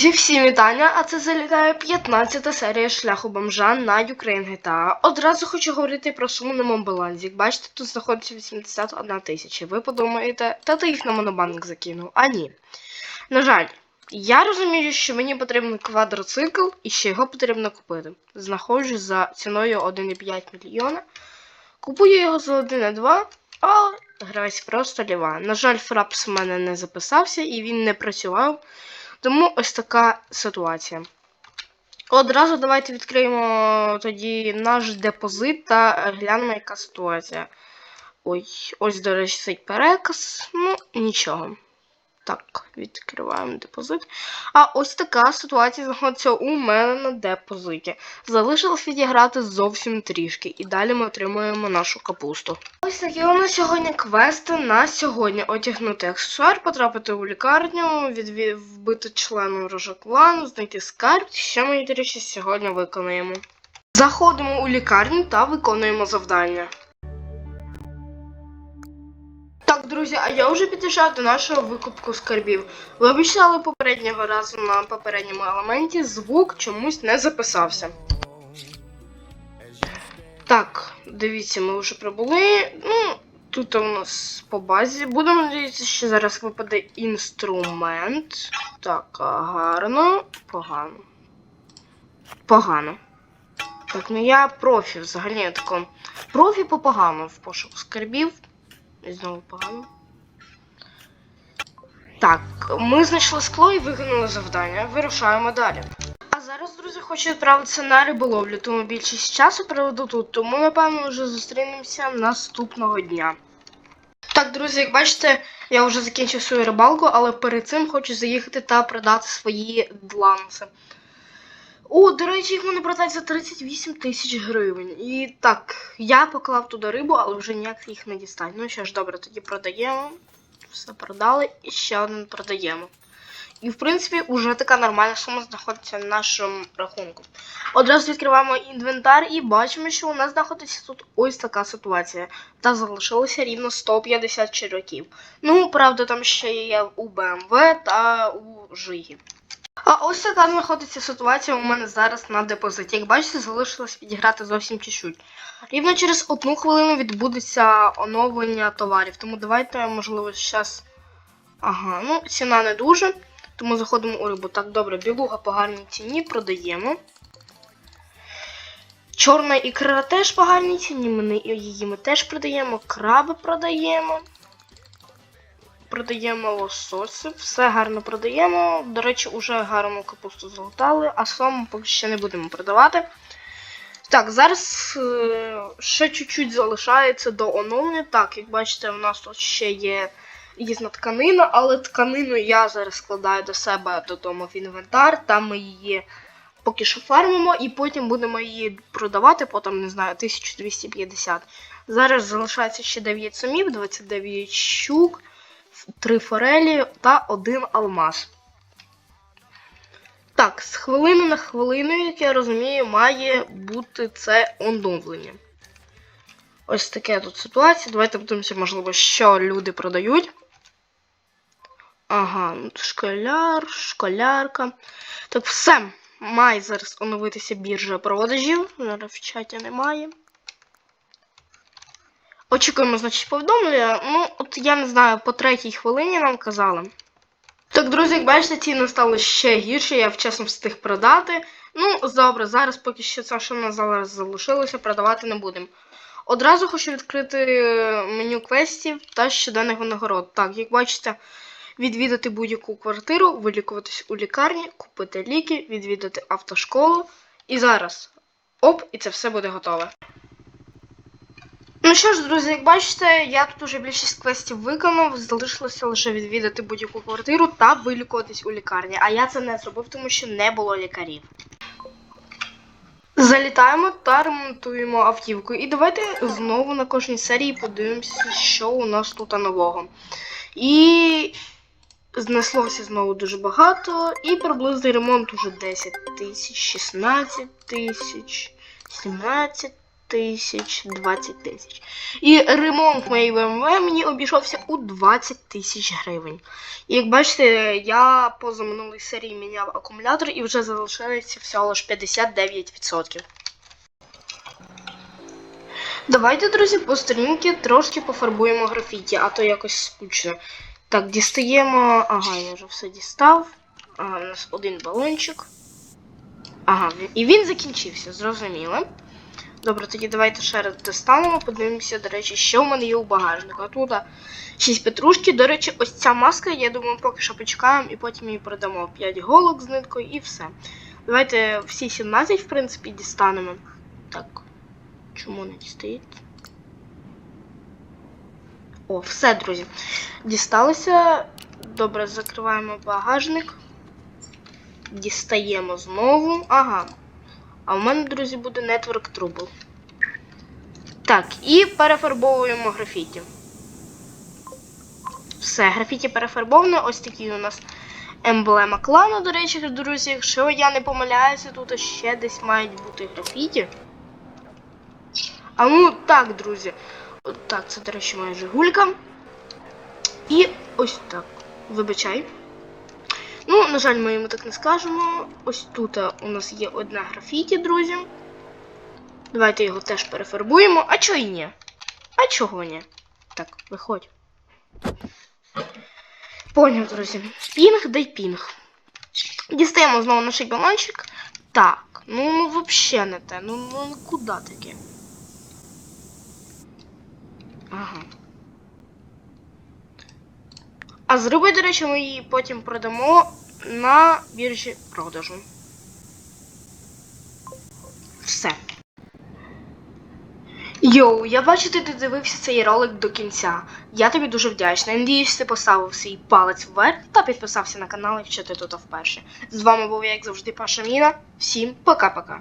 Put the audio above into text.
Зі всім вітання, а це залітає 15-та серія шляху бомжа на Ukraine GTA. Одразу хочу говорити про суму на Момбаланзі. Як бачите, тут знаходиться 81 тисяча. Ви подумаєте, та ти їх на монобанк закинув. А ні. На жаль, я розумію, що мені потрібен квадроцикл і ще його потрібно купити. Знаходжу за ціною 1,5 мільйона. Купую його за 1,2, а гравець просто ліва. На жаль, фрапс в мене не записався і він не працював. Тому ось така ситуація. Одразу давайте відкриємо тоді наш депозит та глянемо, яка ситуація. Ой, ось, до речі, цей переказ. Ну, нічого. Так, відкриваємо депозит. А ось така ситуація знаходиться у мене на депозиті. Залишилось відіграти зовсім трішки, і далі ми отримуємо нашу капусту. Ось такі у нас сьогодні квести на сьогодні. Одягнути аксесуар, потрапити у лікарню, відві- вбити ворожого клану, знайти скарб. Що ми, до речі, сьогодні виконаємо. Заходимо у лікарню та виконуємо завдання. Друзі, а я вже підійшов до нашого викупку скарбів. Ви обіцяли попереднього разу на попередньому елементі, звук чомусь не записався. Так, дивіться, ми вже прибули. Ну, тут у нас по базі. Будемо надіятися, що зараз випаде інструмент. Так, гарно, погано. Погано. Так, ну я профі взагалі я тако. Профі по погано в пошуку скарбів. Знову погано. Так, ми знайшли скло і виконали завдання. Вирушаємо далі. А зараз, друзі, хочу відправитися на риболовлю, тому більшість часу проведу тут, тому напевно вже зустрінемося наступного дня. Так, друзі, як бачите, я вже закінчив свою рибалку, але перед цим хочу заїхати та продати свої дланси. О, до речі, їх вони продають за 38 тисяч гривень. І так, я поклав туди рибу, але вже ніяк їх не дістать. Ну що ж, добре, тоді продаємо. Все продали і ще один продаємо. І в принципі, вже така нормальна сума знаходиться на нашому рахунку. Одразу відкриваємо інвентар і бачимо, що у нас знаходиться тут ось така ситуація. Та залишилося рівно 150 черв'яків. Ну, правда, там ще є у БМВ та у Жигі. А ось така знаходиться ситуація у мене зараз на депозиті. Як бачите, залишилось відіграти зовсім чуть-чуть. Рівно через одну хвилину відбудеться оновлення товарів. Тому давайте, можливо, зараз. Ага, ну ціна не дуже. Тому заходимо у рибу. Так, добре, білуга по гарній ціні продаємо. Чорна ікра теж по гарній ціні. Ми її ми теж продаємо. Краби продаємо. Продаємо лососи, все гарно продаємо. До речі, уже гарну капусту золотали, а сому поки ще не будемо продавати. Так, зараз е, ще чуть-чуть залишається до оновлення. Так, як бачите, у нас тут ще є різна тканина, але тканину я зараз складаю до себе додому в інвентар. Там ми її поки що фармимо, і потім будемо її продавати, потім, не знаю, 1250. Зараз залишається ще 9 сумів, 29 щук. Три форелі та один алмаз. Так, з хвилини на хвилину, як я розумію, має бути це оновлення. Ось таке тут ситуація. Давайте подивимося, можливо, що люди продають. Ага, ну, школяр, школярка. Так, все. Має зараз оновитися біржа продажів. Зараз в чаті немає. Очікуємо, значить, повідомлення. Ну, от я не знаю, по третій хвилині нам казали. Так, друзі, як бачите, ціни стали ще гірше, я вчасно встиг продати. Ну, добре, зараз поки що це, що в нас зараз залишилося, продавати не будемо. Одразу хочу відкрити меню квестів та щоденних винагород. Так, як бачите, відвідати будь-яку квартиру, вилікуватись у лікарні, купити ліки, відвідати автошколу. І зараз. Оп, і це все буде готове. Ну що ж, друзі, як бачите, я тут уже більшість квестів виконав, залишилося лише відвідати будь-яку квартиру та вилікуватись у лікарні. А я це не зробив, тому що не було лікарів. Залітаємо та ремонтуємо автівку. І давайте знову на кожній серії подивимося, що у нас тут нового. І знеслося знову дуже багато. І приблизний ремонт уже 10 тисяч, 16 тисяч, 17 тисяч, 20 тисяч. І ремонт моєї BMW мені обійшовся у 20 тисяч гривень. І як бачите, я поза минулій серії міняв акумулятор і вже залишається всього лиш 59%. Давайте, друзі, по сторінці трошки пофарбуємо графіті, а то якось скучно. Так, дістаємо. Ага, я вже все дістав. Ага, у нас один балончик. Ага, і він закінчився, зрозуміло. Добре, тоді давайте ще раз достанемо, подивимося, до речі, що в мене є у багажнику. А тут 6 петрушки. До речі, ось ця маска, я думаю, поки що почекаємо і потім її продамо. 5 голок з ниткою і все. Давайте всі 17, в принципі, дістанемо. Так. Чому не дістається? О, все, друзі. Дісталося. Добре, закриваємо багажник. Дістаємо знову. Ага. А в мене, друзі, буде Network Trouble. Так, і перефарбовуємо графіті. Все, графіті перефарбовано. Ось такий у нас емблема клану, до речі, друзі. Якщо я не помиляюся, тут ще десь мають бути графіті. А ну так, друзі. От Так, це, до речі, моя жигулька. І ось так. Вибачай. Ну, на жаль, ми йому так не скажемо. Ось тут у нас є одна графіті, друзі. Давайте його теж перефарбуємо. А чого і ні? А чого ні? Так, виходь. Поняв, друзі. Пінг дай пінг. Дістаємо знову наш балончик. Так, ну, ну взагалі не те. Ну, ну куди таке? Ага. А з до речі, ми її потім продамо на біржі продажу. Все. Йоу, я бачу, ти дивився цей ролик до кінця. Я тобі дуже вдячна. Надіюсь, ти поставив свій палець вверх та підписався на канал, якщо ти тут вперше. З вами був, як завжди, Паша Міна. Всім пока-пока.